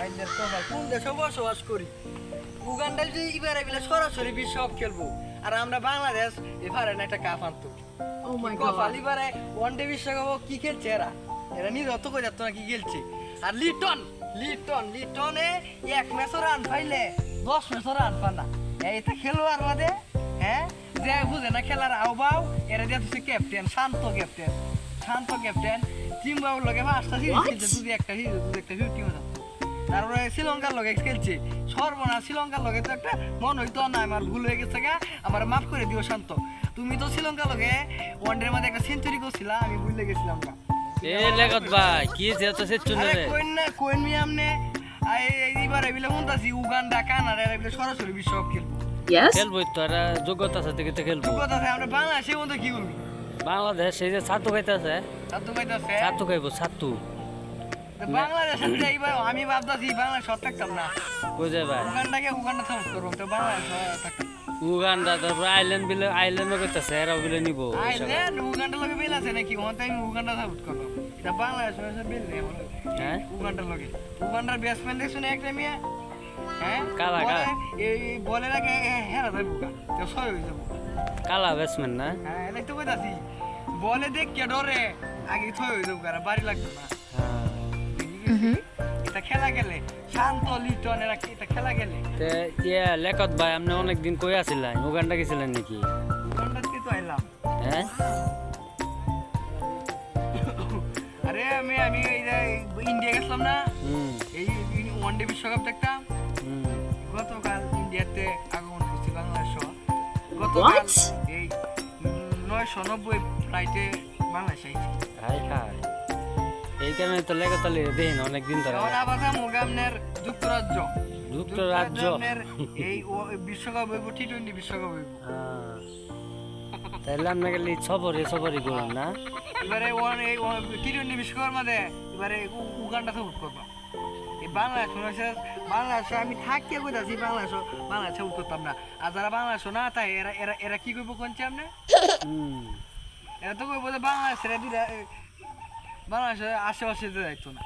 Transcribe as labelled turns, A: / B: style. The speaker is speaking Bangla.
A: কপাল কোন দেশে বসবাস করি? উগান্ডায় যে এবারে বিলে সরাসরি বিশ্বকাপ খেলব। আর আমরা বাংলাদেশ এবারে না একটা কাপ আনতো।
B: Oh
A: কপাল এবারে ওয়ান ডে বিশ্বকাপ কি খেলছে এরা? এরা নিজে অত করে যাচ্ছে না কি খেলছে। আর লিটন লিটন লিটনে এক ম্যাচও রান পাইলে দশ ম্যাচও রান পান এইটা খেলোয়াড় বাদে হ্যাঁ? যে বুঝে না খেলার আহ্বাও এরা দিয়ে হচ্ছে captain Shanto captain Shanto captain team বাবুর লগে পাঁচটা সিরিজ খেলছে দুই একটা সিরিজ দুই একটা ফিফটি তারপরে শ্রীলঙ্কার লগে খেলছে। সর্বনাশ শ্রীলঙ্কার লগে তো একটা মন হইতো না আমার ভুল হয়ে গেছে গা আমার মাফ করে দিও শান্ত। তুমি তো শ্রীলঙ্কার লগে ওয়ানডের মধ্যে একটা সেঞ্চুরি করছিলা আমি ভুলে গেছিলাম না
C: এ লেগত ভাই কি যে তো সে রে
A: কোয়েন না কোয়েন মি আমনে এইবার এবিলে মন্তাছি উগান্ডা কানাডা এবিলে সরাসরি বিশ্বকাপ খেলব।
C: খেলব তো এরা যোগ্যতা আছে দেখে তো খেলব।
A: কথা আছে আমরা বাংলাদেশে মধ্যে কি করবি
C: বাংলাদেশ এই যে ছাতু খাইতেছে।
A: তো
C: ছাতু খাইবো ছাতু।
A: বাংলাদেশের আমি ভাবতাছি বাংলাদেশ সব থাকতাম না।
C: যায় ভাই
A: উগান্ডাকে উগান্ডা সাপোর্ট করব তো বাংলাদেশ থাকতাম
C: উগান্ডা তারপর আইল্যান্ড বিলে আইল্যান্ডও করতেছে এরাও বিলে নিবো।
A: আইল্যান্ড উগান্ডা লগে বিল আছে নাকি? ওখানে আমি উগান্ডা সাপোর্ট করব। এটা বাংলাদেশ হয়েছে বিল নেই
C: হ্যাঁ?
A: উগান্ডার লগে। উগান্ডার ব্যাটসম্যান দেখছ না একটা মেয়ে? হ্যাঁ?
C: কালা,
A: বলে-
C: কালা।
A: এই হেরা যাব তো ছয় হয়ে যাব।
C: কালা ব্যাটসম্যান না?
A: হ্যাঁ তো কইতাছি। বলে দেখ কে ডরে আগে ছয় হয়ে যাব বাড়ি লাগতো না। শান্ত লিটন এরা কি- এটা খেলা গেলে।
C: তে ইয়া লেখত ভাই আপনি অনেকদিন কই আছিলেন? উগান্ডা গেছিলেন নাকি?
A: উগান্ডার কি তো আইলাম।
C: হ্যাঁ?
A: আরে আমি আমি এই যে ইন্ডিয়া গেছিলাম না?
C: হুম।
A: এই ওয়ান ডে বিশ্বকাপ দেখতাম। গতকাল ইন্ডিয়াতে আগমন করছি বাংলাদেশ। গতকাল এই নয়শো নব্বই ফ্লাইটে বাংলাদেশ আইছি।
C: Hi hi. কারণে তো লেগে তাহলে দেখেন অনেকদিন ধরে
A: আবার মোগামনের যুক্তরাজ্য।
C: যুক্তরাজ্য
A: এই বিশ্বকাপ হইব টি টোয়েন্টি বিশ্বকাপ হইব।
C: তাহলে আপনাকে লি সবরে সবরই করুন না?
A: এবারে ওয়ান এই টি টোয়েন্টি বিশ্বকাপের মধ্যে এবারে উগান্ডা সাপোর্ট করবা। এই বাংলাদেশ হচ্ছে আমি থাকিয়ে কইতাছি বাংলাদেশ বাংলাদেশ সাপোর্ট করতাম না। আর যারা বাংলাদেশ না তাই এরা এরা এরা কি করব কোনছে আপনি? এরা তো কইবো যে বাংলাদেশের দিলে বাংলাদেশের আশেপাশে দেখতো না।